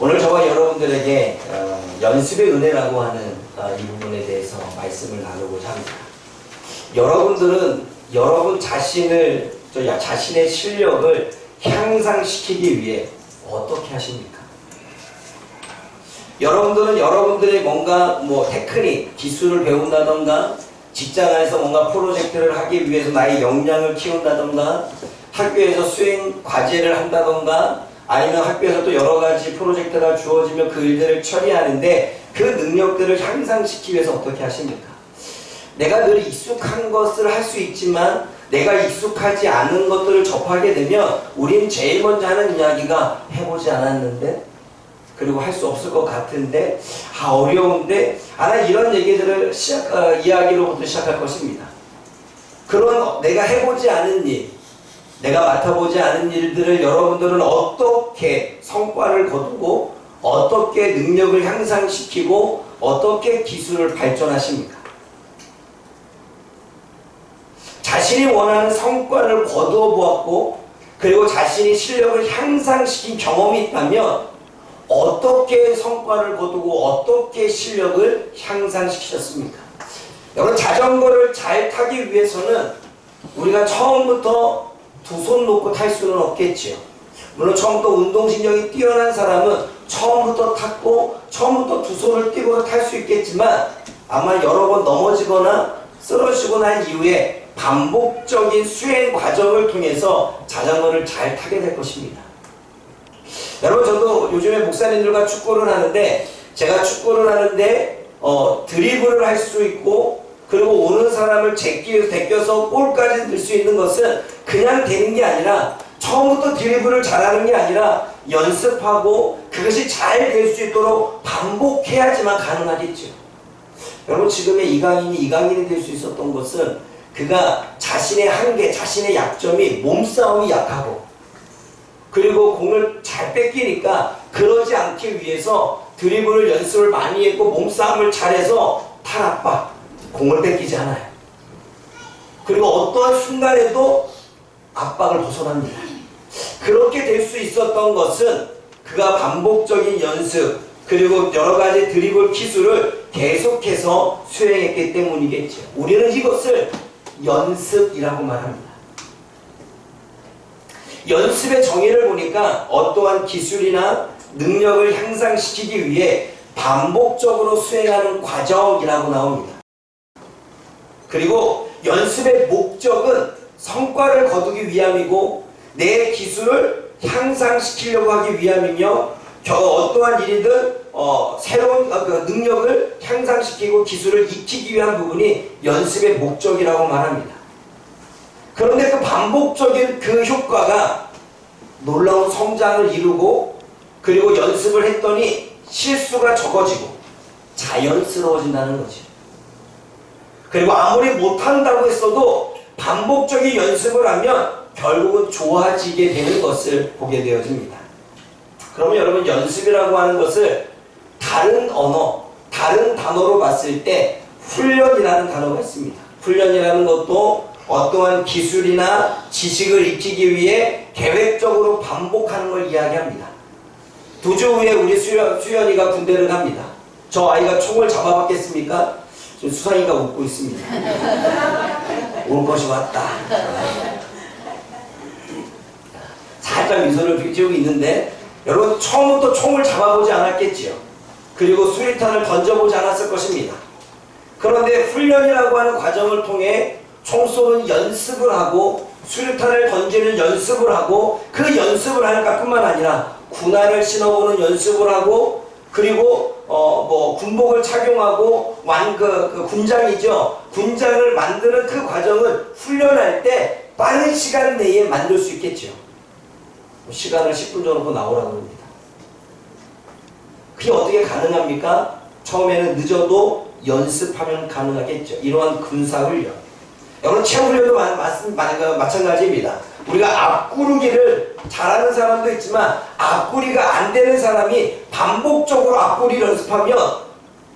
오늘 저와 여러분들에게 어, 연습의 은혜라고 하는 어, 이 부분에 대해서 말씀을 나누고자 합니다. 여러분들은 여러분 자신을 자신의 실력을 향상시키기 위해 어떻게 하십니까? 여러분들은 여러분들의 뭔가 뭐 테크닉, 기술을 배운다던가 직장 안에서 뭔가 프로젝트를 하기 위해서 나의 역량을 키운다던가 학교에서 수행 과제를 한다던가 아니면 학교에서 또 여러 가지 프로젝트가 주어지면 그 일들을 처리하는데 그 능력들을 향상시키기 위해서 어떻게 하십니까? 내가 늘 익숙한 것을 할 수 있지만 내가 익숙하지 않은 것들을 접하게 되면 우린 제일 먼저 하는 이야기가 해보지 않았는데 그리고 할 수 없을 것 같은데 아 어려운데 아나 이런 얘기들을 시작 어, 이야기로부터 시작할 것입니다. 그런 내가 해보지 않은 일, 내가 맡아보지 않은 일들을 여러분들은 어떻게 성과를 거두고 어떻게 능력을 향상시키고 어떻게 기술을 발전하십니까? 자신이 원하는 성과를 거두어 보았고 그리고 자신이 실력을 향상시킨 경험이 있다면 어떻게 성과를 거두고 어떻게 실력을 향상시키셨습니까? 여러분 자전거를 잘 타기 위해서는 우리가 처음부터 두 손 놓고 탈 수는 없겠지요. 물론 처음부터 운동신경이 뛰어난 사람은 처음부터 탔고 처음부터 두 손을 띄고 탈 수 있겠지만 아마 여러 번 넘어지거나 쓰러지고 난 이후에 반복적인 수행 과정을 통해서 자전거를 잘 타게 될 것입니다. 여러분 저도 요즘에 목사님들과 축구를 하는데 제가 축구를 하는데 어, 드리블을 할 수 있고 그리고 오는 사람을 제끼 제껴서 골까지 넣을 수 있는 것은 그냥 되는 게 아니라 처음부터 드리블을 잘하는 게 아니라 연습하고 그것이 잘 될 수 있도록 반복해야지만 가능하겠죠. 여러분 지금의 이강인이 이강인이 될 수 있었던 것은 그가 자신의 한계, 자신의 약점이 몸싸움이 약하고 그리고 공을 잘 뺏기니까 그러지 않기 위해서 드리블을 연습을 많이 했고 몸싸움을 잘해서 탈압박, 공을 뺏기지 않아요. 그리고 어떠한 순간에도 압박을 벗어납니다. 그렇게 될 수 있었던 것은 그가 반복적인 연습, 그리고 여러 가지 드리블 기술을 계속해서 수행했기 때문이겠죠. 우리는 이것을 연습이라고 말합니다. 연습의 정의를 보니까 어떠한 기술이나 능력을 향상시키기 위해 반복적으로 수행하는 과정이라고 나옵니다. 그리고 연습의 목적은 성과를 거두기 위함이고 내 기술을 향상시키려고 하기 위함이며 겨 어떠한 일이든 어, 새로운 어, 그 능력을 향상시키고 기술을 익히기 위한 부분이 연습의 목적이라고 말합니다. 그런데 그 반복적인 그 효과가 놀라운 성장을 이루고 그리고 연습을 했더니 실수가 적어지고 자연스러워진다는 거지. 그리고 아무리 못한다고 했어도 반복적인 연습을 하면 결국은 좋아지게 되는 것을 보게 되어집니다. 그러면 여러분 연습이라고 하는 것을 다른 언어, 다른 단어로 봤을 때 훈련이라는 단어가 있습니다. 훈련이라는 것도 어떠한 기술이나 지식을 익히기 위해 계획적으로 반복하는 걸 이야기합니다. 두 주 후에 우리 수연, 수연이가 군대를 갑니다. 저 아이가 총을 잡아봤겠습니까? 지금 수상이가 웃고 있습니다. 올 것이 왔다. 살짝 미소를 비치고 있는데 여러분 처음부터 총을 잡아보지 않았겠지요. 그리고 수리탄을 던져보지 않았을 것입니다. 그런데 훈련이라고 하는 과정을 통해 총 쏘는 연습을 하고 수류탄을 던지는 연습을 하고 그 연습을 하는 것뿐만 아니라 군화를 신어보는 연습을 하고 그리고 어 뭐 군복을 착용하고 완 그 그 군장이죠. 군장을 만드는 그 과정은 훈련할 때 빠른 시간 내에 만들 수 있겠죠. 시간을 10분 정도 나오라고 합니다. 그게 어떻게 가능합니까? 처음에는 늦어도 연습하면 가능하겠죠. 이러한 군사훈련. 여러분 체험훈련도 마, 마, 마, 그 마찬가지입니다. 우리가 앞구르기를 잘하는 사람도 있지만 앞구리가 안 되는 사람이 반복적으로 앞구리 연습하면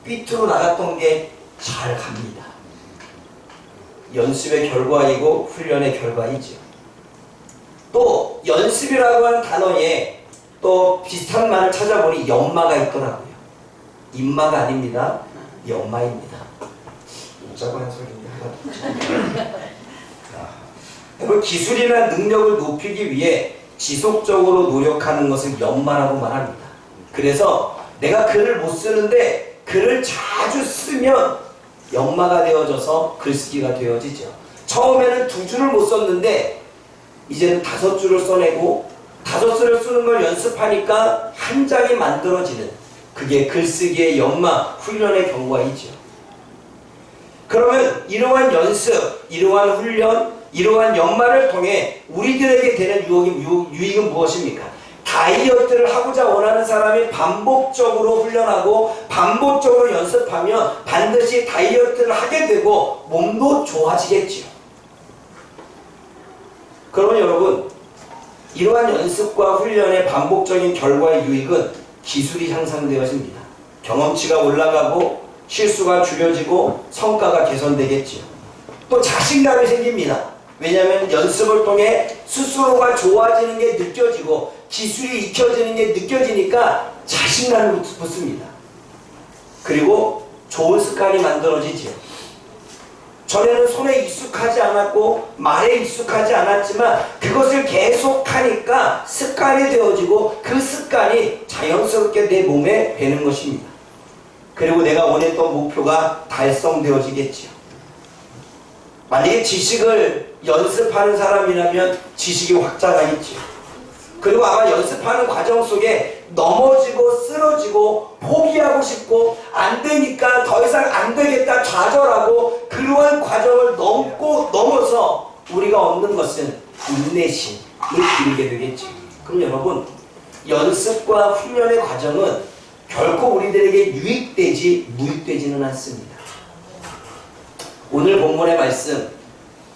삐뚤어 나갔던 게 잘 갑니다. 연습의 결과이고 훈련의 결과이죠. 또 연습이라고 하는 단어에 또 비슷한 말을 찾아보니 연마가 있더라고요. 인마가 아닙니다. 연마입니다. 웃자고 하는 소리인데 여러분 기술이나 능력을 높이기 위해 지속적으로 노력하는 것을 연마라고 말합니다. 그래서 내가 글을 못 쓰는데 글을 자주 쓰면 연마가 되어져서 글쓰기가 되어지죠. 처음에는 두 줄을 못 썼는데 이제는 다섯 줄을 써내고 다섯 줄을 쓰는 걸 연습하니까 한 장이 만들어지는 그게 글쓰기의 연마 훈련의 경과이죠. 그러면 이러한 연습, 이러한 훈련, 이러한 연마를 통해 우리들에게 되는 유혹이, 유, 유익은 무엇입니까? 다이어트를 하고자 원하는 사람이 반복적으로 훈련하고 반복적으로 연습하면 반드시 다이어트를 하게 되고 몸도 좋아지겠지요. 그러면 여러분, 이러한 연습과 훈련의 반복적인 결과의 유익은 기술이 향상되어집니다. 경험치가 올라가고 실수가 줄여지고 성과가 개선되겠지요. 또 자신감이 생깁니다. 왜냐하면 연습을 통해 스스로가 좋아지는 게 느껴지고 기술이 익혀지는 게 느껴지니까 자신감이 붙- 붙습니다. 그리고 좋은 습관이 만들어지지요. 전에는 손에 익숙하지 않았고 말에 익숙하지 않았지만 그것을 계속하니까 습관이 되어지고 그 습관이 자연스럽게 내 몸에 배는 것입니다. 그리고 내가 원했던 목표가 달성되어지겠지요. 만약에 지식을 연습하는 사람이라면 지식이 확장하겠지요. 그리고 아마 연습하는 과정 속에 넘어지고 쓰러지고 포기하고 싶고 안 되니까 더 이상 안 되겠다 좌절하고 그러한 과정을 넘고 넘어서 우리가 얻는 것은 인내심을 기르게 되겠지. 그럼 여러분 연습과 훈련의 과정은 결코 우리들에게 유익되지 무익되지는 않습니다. 오늘 본문의 말씀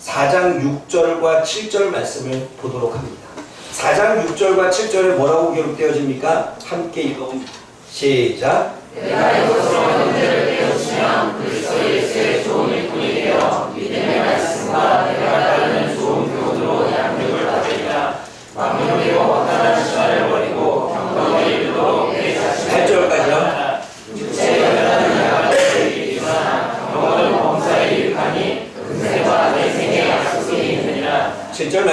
4장 6절과 7절 말씀을 보도록 합니다. 4장 6절과 7절에 뭐라고 기록되어집니까? 함께 읽어봅니다. 시작. 팔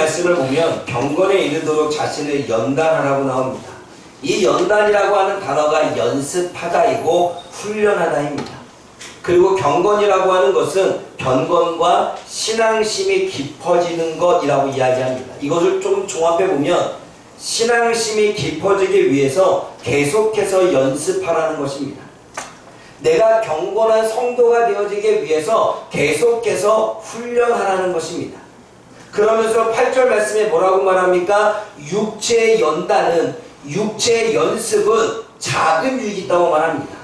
말씀을 보면 경건에 이르도록 자신을 연단하라고 나옵니다. 이 연단이라고 하는 단어가 연습하다이고 훈련하다입니다. 그리고 경건이라고 하는 것은 견건과 신앙심이 깊어지는 것이라고 이야기합니다. 이것을 좀 종합해 보면 신앙심이 깊어지기 위해서 계속해서 연습하라는 것입니다. 내가 경건한 성도가 되어지기 위해서 계속해서 훈련하라는 것입니다. 그러면서 8절 말씀에 뭐라고 말합니까? 육체의 연단은 육체의 연습은 작은 유익이 있다고 말합니다.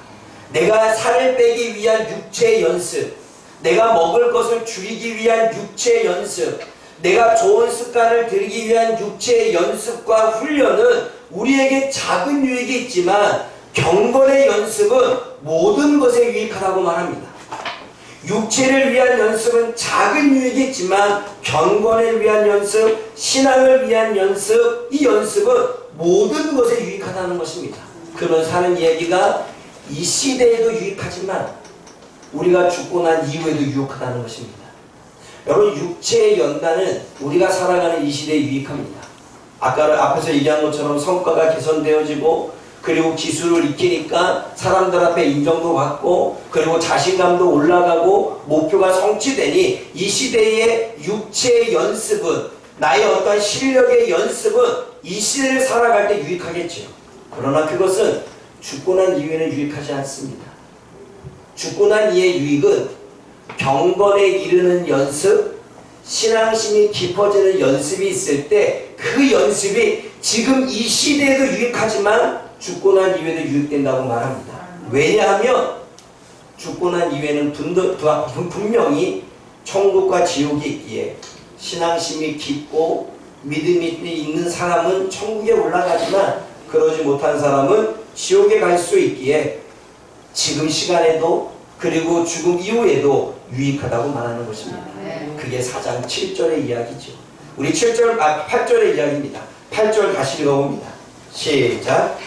내가 살을 빼기 위한 육체의 연습, 내가 먹을 것을 줄이기 위한 육체의 연습, 내가 좋은 습관을 들이기 위한 육체의 연습과 훈련은 우리에게 작은 유익이 있지만 경건의 연습은 모든 것에 유익하다고 말합니다. 육체를 위한 연습은 작은 유익이 있지만 경건을 위한 연습, 신앙을 위한 연습, 이 연습은 모든 것에 유익하다는 것입니다. 그런 사는 이야기가 이 시대에도 유익하지만 우리가 죽고 난 이후에도 유익하다는 것입니다. 여러분 육체의 연단은 우리가 살아가는 이 시대에 유익합니다. 아까 앞에서 얘기한 것처럼 성과가 개선되어지고 그리고 기술을 익히니까 사람들 앞에 인정도 받고 그리고 자신감도 올라가고 목표가 성취되니 이 시대의 육체의 연습은 나의 어떤 실력의 연습은 이 시대를 살아갈 때 유익하겠죠. 그러나 그것은 죽고 난 이후에는 유익하지 않습니다. 죽고 난 이의 유익은 경건에 이르는 연습, 신앙심이 깊어지는 연습이 있을 때 그 연습이 지금 이 시대에도 유익하지만 죽고 난 이후에도 유익된다고 말합니다. 왜냐하면 죽고 난 이후에는 분도- 분- 분명히 천국과 지옥이 있기에 신앙심이 깊고 믿음이 있는 사람은 천국에 올라가지만 그러지 못한 사람은 지옥에 갈 수 있기에 지금 시간에도 그리고 죽음 이후에도 유익하다고 말하는 것입니다. 그게 4장 7절의 이야기죠. 우리 7절, 아, 8절의 이야기입니다. 8절 다시 읽어봅니다. 시작.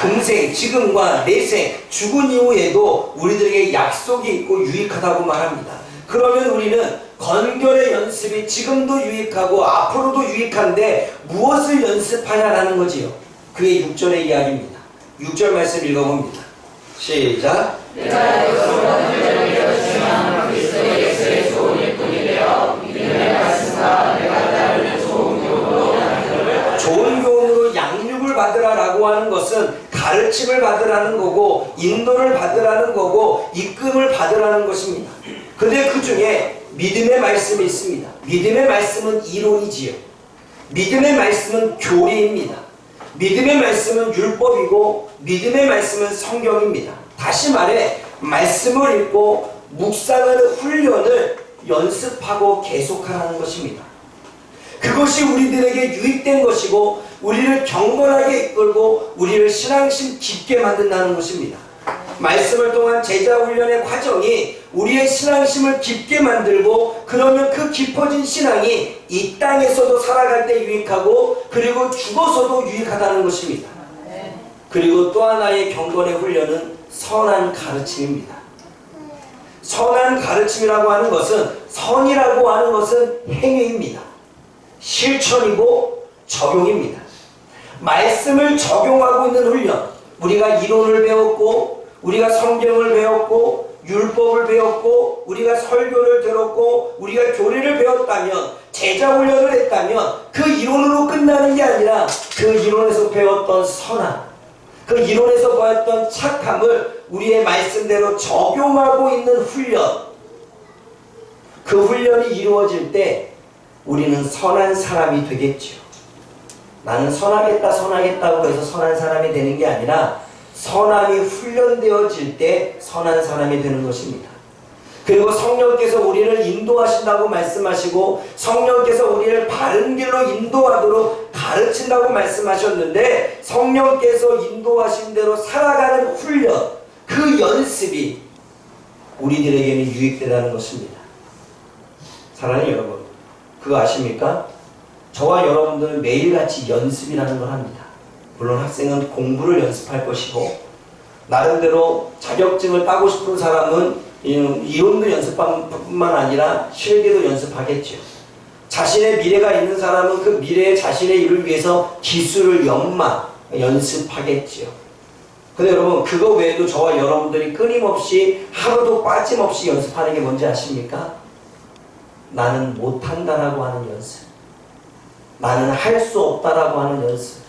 금생, 지금과 내생, 죽은 이후에도 우리들에게 약속이 있고 유익하다고 말합니다. 그러면 우리는 건결의 연습이 지금도 유익하고 앞으로도 유익한데 무엇을 연습하냐라는 거지요. 그게 6절의 이야기입니다. 6절 말씀 읽어봅니다. 시작. 받으라라고 하는 것은 가르침을 받으라는 거고 인도를 받으라는 거고 입금을 받으라는 것입니다. 근데 그 중에 믿음의 말씀이 있습니다. 믿음의 말씀은 이론이지요. 믿음의 말씀은 교리입니다. 믿음의 말씀은 율법이고 믿음의 말씀은 성경입니다. 다시 말해 말씀을 읽고 묵상하는 훈련을 연습하고 계속하라는 것입니다. 그것이 우리들에게 유익된 것이고 우리를 경건하게 이끌고 우리를 신앙심 깊게 만든다는 것입니다. 말씀을 통한 제자 훈련의 과정이 우리의 신앙심을 깊게 만들고 그러면 그 깊어진 신앙이 이 땅에서도 살아갈 때 유익하고 그리고 죽어서도 유익하다는 것입니다. 그리고 또 하나의 경건의 훈련은 선한 가르침입니다. 선한 가르침이라고 하는 것은 선이라고 하는 것은 행위입니다. 실천이고 적용입니다. 말씀을 적용하고 있는 훈련. 우리가 이론을 배웠고, 우리가 성경을 배웠고, 율법을 배웠고, 우리가 설교를 들었고, 우리가 교리를 배웠다면, 제자 훈련을 했다면, 그 이론으로 끝나는 게 아니라, 그 이론에서 배웠던 선함, 그 이론에서 보았던 착함을 우리의 말씀대로 적용하고 있는 훈련. 그 훈련이 이루어질 때, 우리는 선한 사람이 되겠죠. 나는 선하겠다, 선하겠다고 해서 선한 사람이 되는 게 아니라 선함이 훈련되어질 때 선한 사람이 되는 것입니다. 그리고 성령께서 우리를 인도하신다고 말씀하시고 성령께서 우리를 바른 길로 인도하도록 가르친다고 말씀하셨는데 성령께서 인도하신 대로 살아가는 훈련, 그 연습이 우리들에게는 유익되다는 것입니다. 사랑하는 여러분, 그거 아십니까? 저와 여러분들은 매일같이 연습이라는 걸 합니다. 물론 학생은 공부를 연습할 것이고 나름대로 자격증을 따고 싶은 사람은 이론도 연습뿐만 아니라 실기도 연습하겠죠. 자신의 미래가 있는 사람은 그 미래의 자신의 일을 위해서 기술을 연마, 연습하겠죠. 근데 여러분 그거 외에도 저와 여러분들이 끊임없이 하루도 빠짐없이 연습하는 게 뭔지 아십니까? 나는 못한다라고 하는 연습. 나는 할 수 없다라고 하는 연습.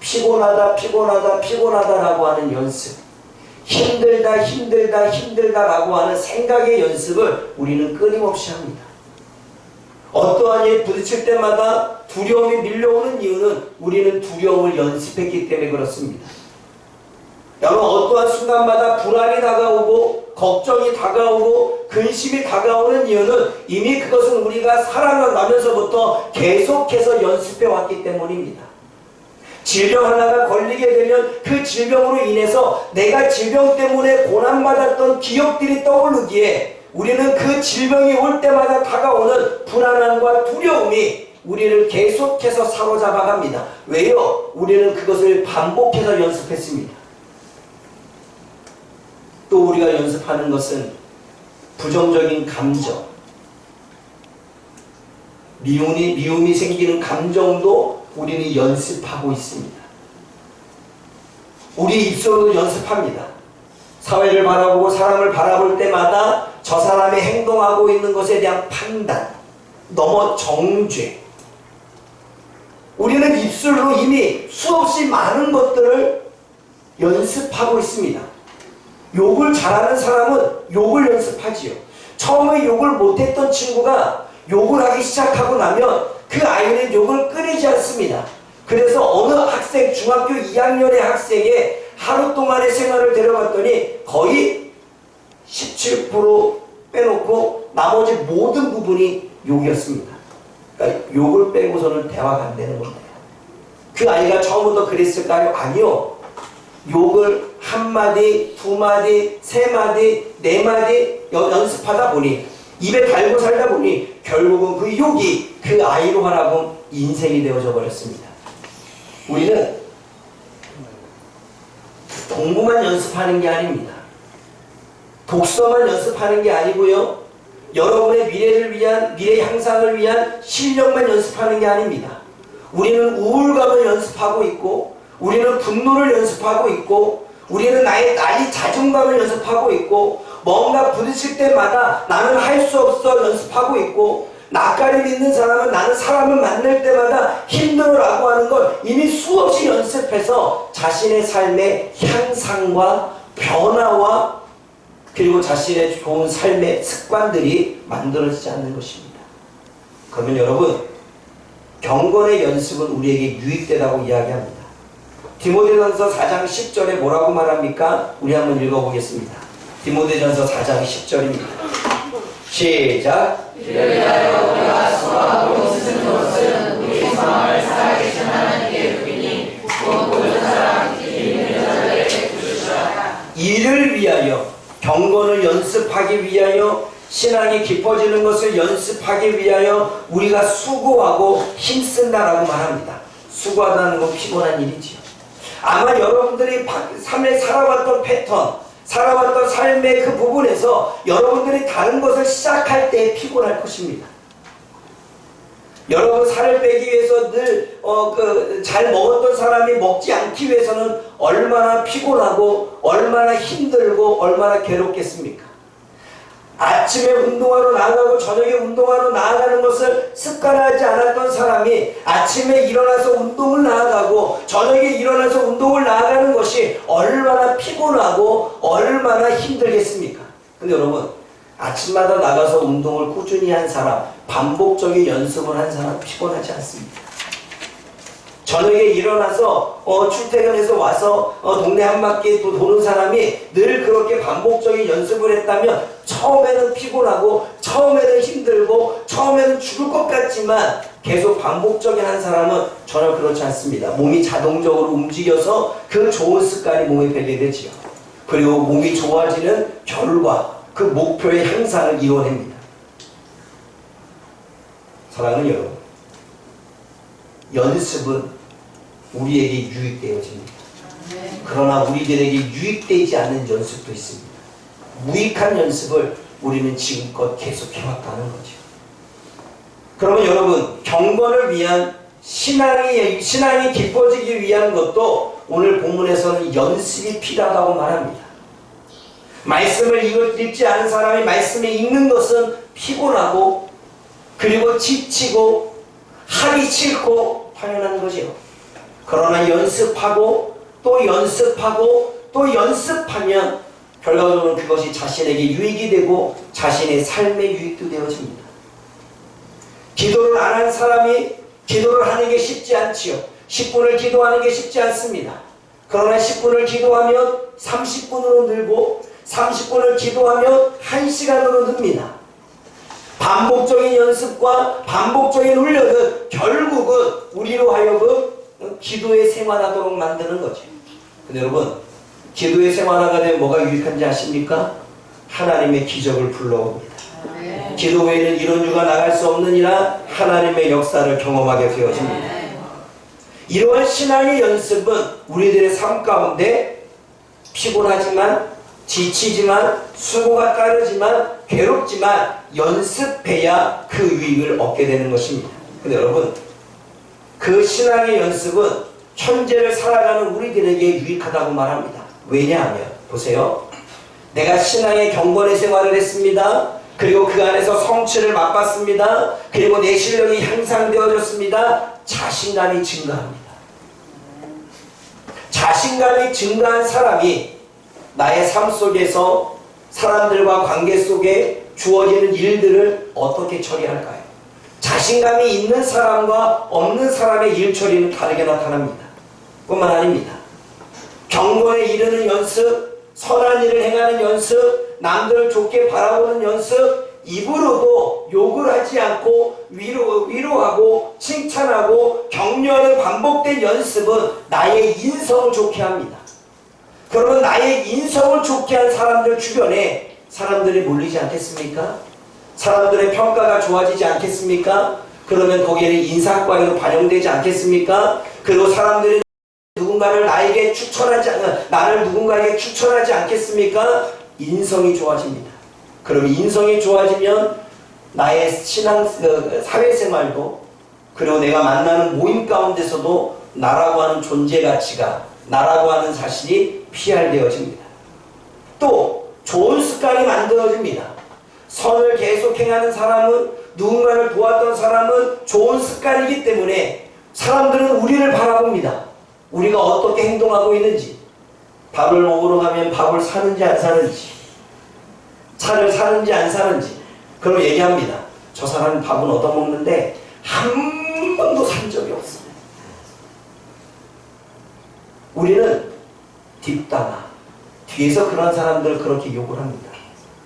피곤하다, 피곤하다, 피곤하다라고 하는 연습. 힘들다, 힘들다, 힘들다라고 하는 생각의 연습을 우리는 끊임없이 합니다. 어떠한 일 부딪힐 때마다 두려움이 밀려오는 이유는 우리는 두려움을 연습했기 때문에 그렇습니다. 여러분 어떠한 순간마다 불안이 다가오고 걱정이 다가오고 근심이 다가오는 이유는 이미 그것은 우리가 살아나면서부터 계속해서 연습해 왔기 때문입니다. 질병 하나가 걸리게 되면 그 질병으로 인해서 내가 질병 때문에 고난받았던 기억들이 떠오르기에 우리는 그 질병이 올 때마다 다가오는 불안함과 두려움이 우리를 계속해서 사로잡아 갑니다. 왜요? 우리는 그것을 반복해서 연습했습니다. 또 우리가 연습하는 것은 부정적인 감정, 미움이, 미움이 생기는 감정도 우리는 연습하고 있습니다. 우리 입술로도 연습합니다. 사회를 바라보고 사람을 바라볼 때마다 저 사람이 행동하고 있는 것에 대한 판단, 넘어 정죄. 우리는 입술로 이미 수없이 많은 것들을 연습하고 있습니다. 욕을 잘하는 사람은 욕을 연습하지요. 처음에 욕을 못했던 친구가 욕을 하기 시작하고 나면 그 아이는 욕을 끊이지 않습니다. 그래서 어느 학생, 중학교 2학년의 학생의 하루 동안의 생활을 데려봤더니 거의 17% 빼놓고 나머지 모든 부분이 욕이었습니다. 그러니까 욕을 빼고서는 대화가 안 되는 겁니다. 그 아이가 처음부터 그랬을까요? 아니요. 욕을 한 마디, 두 마디, 세 마디, 네 마디 연- 연습하다 보니 입에 달고 살다 보니 결국은 그 욕이 그 아이로 하라고 인생이 되어져 버렸습니다. 우리는 공부만 연습하는 게 아닙니다. 독서만 연습하는 게 아니고요. 여러분의 미래를 위한 미래 향상을 위한 실력만 연습하는 게 아닙니다. 우리는 우울감을 연습하고 있고 우리는 분노를 연습하고 있고 우리는 나의 나의 자존감을 연습하고 있고 뭔가 부딪힐 때마다 나는 할 수 없어 연습하고 있고 낯가림 있는 사람은 나는 사람을 만날 때마다 힘들어라고 하는 걸 이미 수없이 연습해서 자신의 삶의 향상과 변화와 그리고 자신의 좋은 삶의 습관들이 만들어지지 않는 것입니다. 그러면 여러분 경건의 연습은 우리에게 유익되다고 이야기합니다. 디모데전서 4장 10절에 뭐라고 말합니까? 우리 한번 읽어보겠습니다. 디모데전서 4장 10절입니다. 시작. 이를 위하여 경건을 연습하기 위하여 신앙이 깊어지는 것을 연습하기 위하여 우리가 수고하고 힘쓴다라고 말합니다. 수고하다는 건 피곤한 일이지요. 아마 여러분들이 바- 삶에 살아왔던 패턴, 살아왔던 삶의 그 부분에서 여러분들이 다른 것을 시작할 때 피곤할 것입니다. 여러분 살을 빼기 위해서 늘 어 그 잘 먹었던 사람이 먹지 않기 위해서는 얼마나 피곤하고 얼마나 힘들고 얼마나 괴롭겠습니까? 아침에 운동하러 나가고 저녁에 운동하러 나아가는 것을 습관하지 않았던 사람이 아침에 일어나서 운동을 나아가고 저녁에 일어나서 운동을 나아가는 것이 얼마나 피곤하고 얼마나 힘들겠습니까? 근데 여러분 아침마다 나가서 운동을 꾸준히 한 사람, 반복적인 연습을 한 사람 피곤하지 않습니다. 저녁에 일어나서 어, 출퇴근해서 와서 어, 동네 한 바퀴 또 도는 사람이 늘 그렇게 반복적인 연습을 했다면 처음에는 피곤하고 처음에는 힘들고 처음에는 죽을 것 같지만 계속 반복적인 한 사람은 전혀 그렇지 않습니다. 몸이 자동적으로 움직여서 그 좋은 습관이 몸에 배게 되지요. 그리고 몸이 좋아지는 결과 그 목표의 향상을 이뤄냅니다. 사랑하는 여러분, 연습은 우리에게 유익되어집니다. 그러나 우리들에게 유익되지 않는 연습도 있습니다. 무익한 연습을 우리는 지금껏 계속 해왔다는 거죠. 그러면 여러분, 경건을 위한 신앙이, 신앙이 깊어지기 위한 것도 오늘 본문에서는 연습이 필요하다고 말합니다. 말씀을 읽- 읽지 않은 사람이 말씀을 읽는 것은 피곤하고 그리고 지치고 하기 싫고 당연한 거지요. 그러나 연습하고 또 연습하고 또 연습하면 결과적으로 그것이 자신에게 유익이 되고 자신의 삶의 유익도 되어집니다. 기도를 안 한 사람이 기도를 하는 게 쉽지 않지요. 10분을 기도하는 게 쉽지 않습니다. 그러나 10분을 기도하면 30분으로 늘고 30분을 기도하면 1시간으로 듭니다. 반복적인 연습과 반복적인 훈련은 결국은 우리로 하여금 기도에 생활하도록 만드는 거죠. 근데 여러분, 기도에 생활하게 되면 뭐가 유익한지 아십니까? 하나님의 기적을 불러옵니다. 기도 외에는 이런 유가 나갈 수 없느니라 하나님의 역사를 경험하게 되어집니다. 이러한 신앙의 연습은 우리들의 삶 가운데 피곤하지만 지치지만 수고가 따르지만 괴롭지만 연습해야 그 유익을 얻게 되는 것입니다. 근데 여러분 그 신앙의 연습은 현재를 살아가는 우리들에게 유익하다고 말합니다. 왜냐하면 보세요. 내가 신앙의 경건의 생활을 했습니다. 그리고 그 안에서 성취를 맛봤습니다. 그리고 내 실력이 향상되어졌습니다. 자신감이 증가합니다. 자신감이 증가한 사람이 나의 삶 속에서 사람들과 관계 속에 주어지는 일들을 어떻게 처리할까요? 자신감이 있는 사람과 없는 사람의 일 처리는 다르게 나타납니다. 뿐만 아닙니다. 경건에 이르는 연습, 선한 일을 행하는 연습, 남들을 좋게 바라보는 연습, 입으로도 욕을 하지 않고 위로, 위로하고 칭찬하고 격려하는 반복된 연습은 나의 인성을 좋게 합니다. 그러면 나의 인성을 좋게 한 사람들 주변에 사람들이 몰리지 않겠습니까? 사람들의 평가가 좋아지지 않겠습니까? 그러면 거기에는 인사과에도 반영되지 않겠습니까? 그리고 사람들이 누군가를 나에게 추천하지 않, 나를 누군가에게 추천하지 않겠습니까? 인성이 좋아집니다. 그럼 인성이 좋아지면 나의 신앙, 어, 사회생활도 그리고 내가 만나는 모임 가운데서도 나라고 하는 존재 가치가 나라고 하는 자신이 피할되어집니다. 또 좋은 습관이 만들어집니다. 선을 계속 행하는 사람은 누군가를 도왔던 사람은 좋은 습관이기 때문에 사람들은 우리를 바라봅니다. 우리가 어떻게 행동하고 있는지 밥을 먹으러 가면 밥을 사는지 안 사는지 차를 사는지 안 사는지 그럼 얘기합니다. 저 사람은 밥은 얻어먹는데 한 번도 산 적이 없어요. 우리는 뒷담화 뒤에서 그런 사람들 그렇게 욕을 합니다.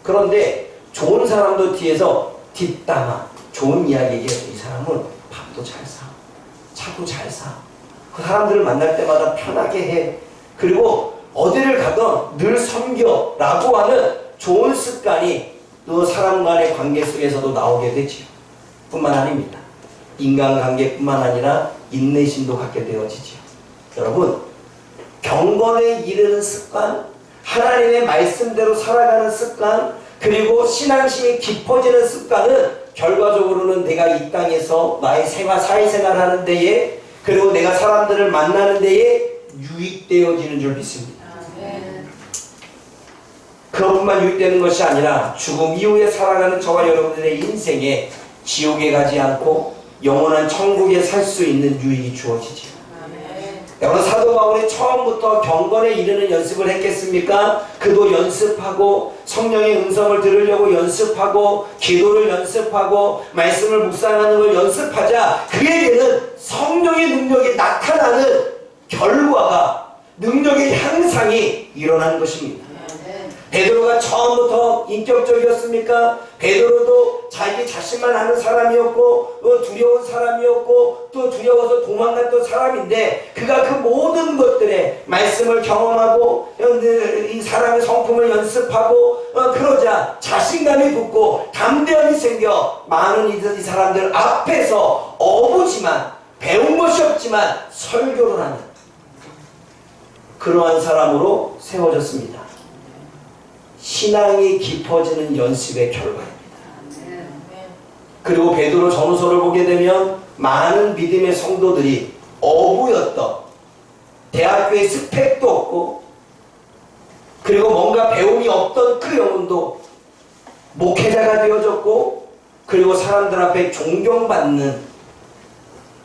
그런데 좋은 사람도 뒤에서 뒷담화 좋은 이야기 얘기해서 이 사람은 밥도 잘 사, 차도 잘 사. 그 사람들을 만날 때마다 편하게 해. 그리고 어디를 가든 늘 섬겨라고 하는 좋은 습관이 또 사람 간의 관계 속에서도 나오게 되지요. 뿐만 아닙니다. 인간관계뿐만 아니라 인내심도 갖게 되어지지요. 여러분, 경건에 이르는 습관, 하나님의 말씀대로 살아가는 습관, 그리고 신앙심이 깊어지는 습관은 결과적으로는 내가 이 땅에서 나의 생활, 사회생활 하는 데에 그리고 내가 사람들을 만나는 데에 유익되어지는 줄 믿습니다. 그것뿐만 유익되는 것이 아니라 죽음 이후에 살아가는 저와 여러분들의 인생에 지옥에 가지 않고 영원한 천국에 살 수 있는 유익이 주어지지요. 여러분 사도 바울이 처음부터 경건에 이르는 연습을 했겠습니까? 그도 연습하고 성령의 음성을 들으려고 연습하고 기도를 연습하고 말씀을 묵상하는 걸 연습하자 그에게는 성령의 능력이 나타나는 결과가 능력의 향상이 일어나는 것입니다. 베드로가 처음부터 인격적이었습니까? 베드로도 자기 자신만 아는 사람이었고 또 두려운 사람이었고 또 두려워서 도망갔던 사람인데 그가 그 모든 것들에 말씀을 경험하고 이 사람의 성품을 연습하고 어, 그러자 자신감이 붙고 담대함이 생겨 많은 이 사람들 앞에서 어부지만 배운 것이 없지만 설교를 하는 그러한 사람으로 세워졌습니다. 신앙이 깊어지는 연습의 결과입니다. 그리고 베드로 전후서를 보게 되면 많은 믿음의 성도들이 어부였던 대학교에 스펙도 없고 그리고 뭔가 배움이 없던 그 영혼도 목회자가 되어졌고 그리고 사람들 앞에 존경받는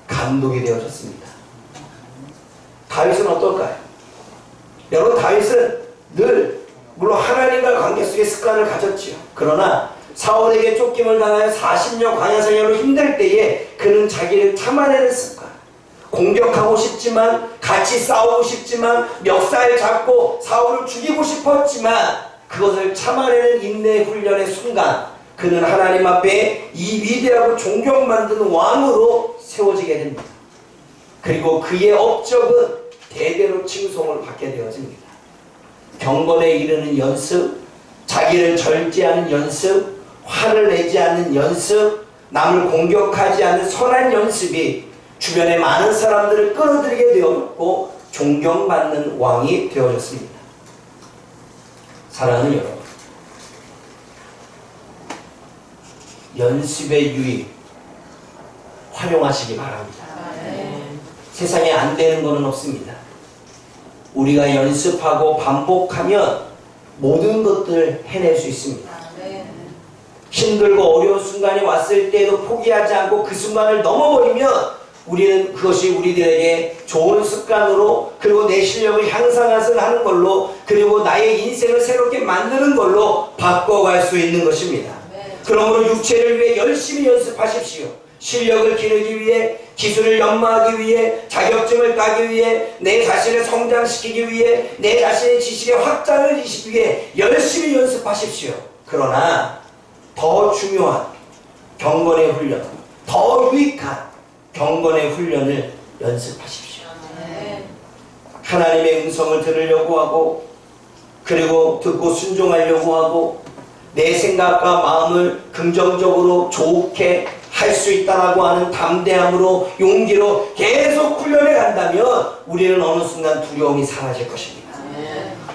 감독이 되어졌습니다. 다윗은 어떨까요? 여러분 다윗은 늘 물론 하나님과 관계 속의 습관을 가졌지요. 그러나 사울에게 쫓김을 당하여 40년 광야 생활로 힘들 때에 그는 자기를 참아내는 습관. 공격하고 싶지만 같이 싸우고 싶지만 멱살 잡고 사울을 죽이고 싶었지만 그것을 참아내는 인내 훈련의 순간 그는 하나님 앞에 이 위대하고 존경받는 왕으로 세워지게 됩니다. 그리고 그의 업적은 대대로 칭송을 받게 되어집니다. 경건에 이르는 연습, 자기를 절제하는 연습, 화를 내지 않는 연습, 남을 공격하지 않는 선한 연습이 주변의 많은 사람들을 끌어들이게 되었고 존경받는 왕이 되어졌습니다. 사랑하는 여러분, 연습의 유익 활용하시기 바랍니다. 세상에 안 되는 것은 없습니다. 우리가 연습하고 반복하면 모든 것들을 해낼 수 있습니다. 힘들고 어려운 순간이 왔을 때도 포기하지 않고 그 순간을 넘어버리면 우리는 그것이 우리들에게 좋은 습관으로 그리고 내 실력을 향상하는 걸로 그리고 나의 인생을 새롭게 만드는 걸로 바꿔갈 수 있는 것입니다. 그러므로 육체를 위해 열심히 연습하십시오. 실력을 기르기 위해 기술을 연마하기 위해 자격증을 따기 위해 내 자신을 성장시키기 위해 내 자신의 지식의 확장을 이시기 위해 열심히 연습하십시오. 그러나 더 중요한 경건의 훈련, 더 유익한 경건의 훈련을 연습하십시오. 하나님의 음성을 들으려고 하고 그리고 듣고 순종하려고 하고 내 생각과 마음을 긍정적으로 좋게 할 수 있다라고 하는 담대함으로 용기로 계속 훈련해 간다면 우리는 어느 순간 두려움이 사라질 것입니다.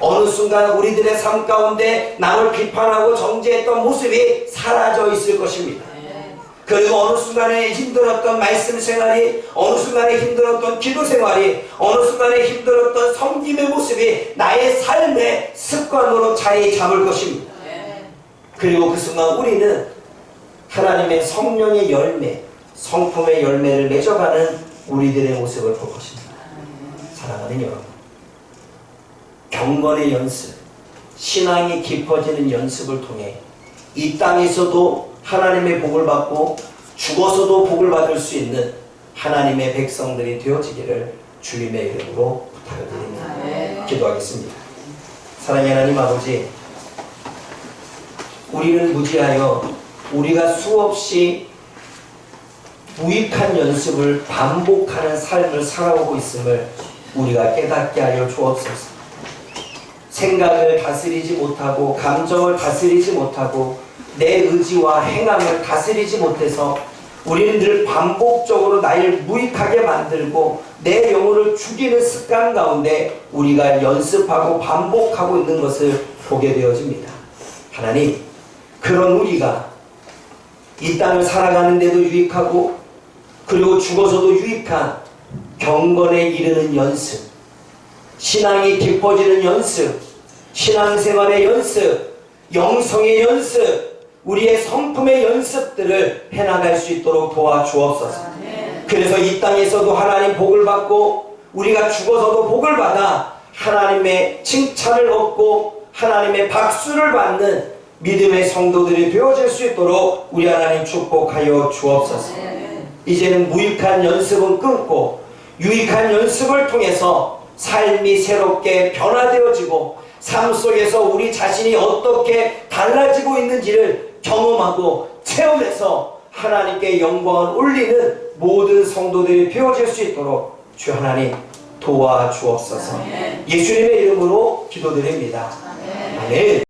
어느 순간 우리들의 삶 가운데 남을 비판하고 정죄했던 모습이 사라져 있을 것입니다. 그리고 어느 순간에 힘들었던 말씀 생활이, 어느 순간에 힘들었던 기도 생활이, 어느 순간에 힘들었던 섬김의 모습이 나의 삶의 습관으로 자리 잡을 것입니다. 그리고 그 순간 우리는 하나님의 성령의 열매, 성품의 열매를 맺어가는 우리들의 모습을 볼 것입니다. 사랑하는 여러분. 경건의 연습, 신앙이 깊어지는 연습을 통해 이 땅에서도 하나님의 복을 받고 죽어서도 복을 받을 수 있는 하나님의 백성들이 되어지기를 주님의 이름으로 부탁을 드립니다. 기도하겠습니다. 사랑의 하나님 아버지, 우리는 무지하여 우리가 수없이 무익한 연습을 반복하는 삶을 살아오고 있음을 우리가 깨닫게 하여 주옵소서. 생각을 다스리지 못하고 감정을 다스리지 못하고 내 의지와 행함을 다스리지 못해서 우리는 늘 반복적으로 나를 무익하게 만들고 내 영혼을 죽이는 습관 가운데 우리가 연습하고 반복하고 있는 것을 보게 되어집니다. 하나님, 그런 우리가 이 땅을 살아가는데도 유익하고 그리고 죽어서도 유익한 경건에 이르는 연습, 신앙이 깊어지는 연습, 신앙생활의 연습, 영성의 연습, 우리의 성품의 연습들을 해나갈 수 있도록 도와주옵소서. 그래서 이 땅에서도 하나님 복을 받고 우리가 죽어서도 복을 받아 하나님의 칭찬을 얻고 하나님의 박수를 받는 믿음의 성도들이 되어질 수 있도록 우리 하나님 축복하여 주옵소서. 이제는 무익한 연습은 끊고 유익한 연습을 통해서 삶이 새롭게 변화되어지고 삶 속에서 우리 자신이 어떻게 달라지고 있는지를 경험하고 체험해서 하나님께 영광을 올리는 모든 성도들이 되어질 수 있도록 주 하나님 도와주옵소서. 예수님의 이름으로 기도드립니다. 아멘.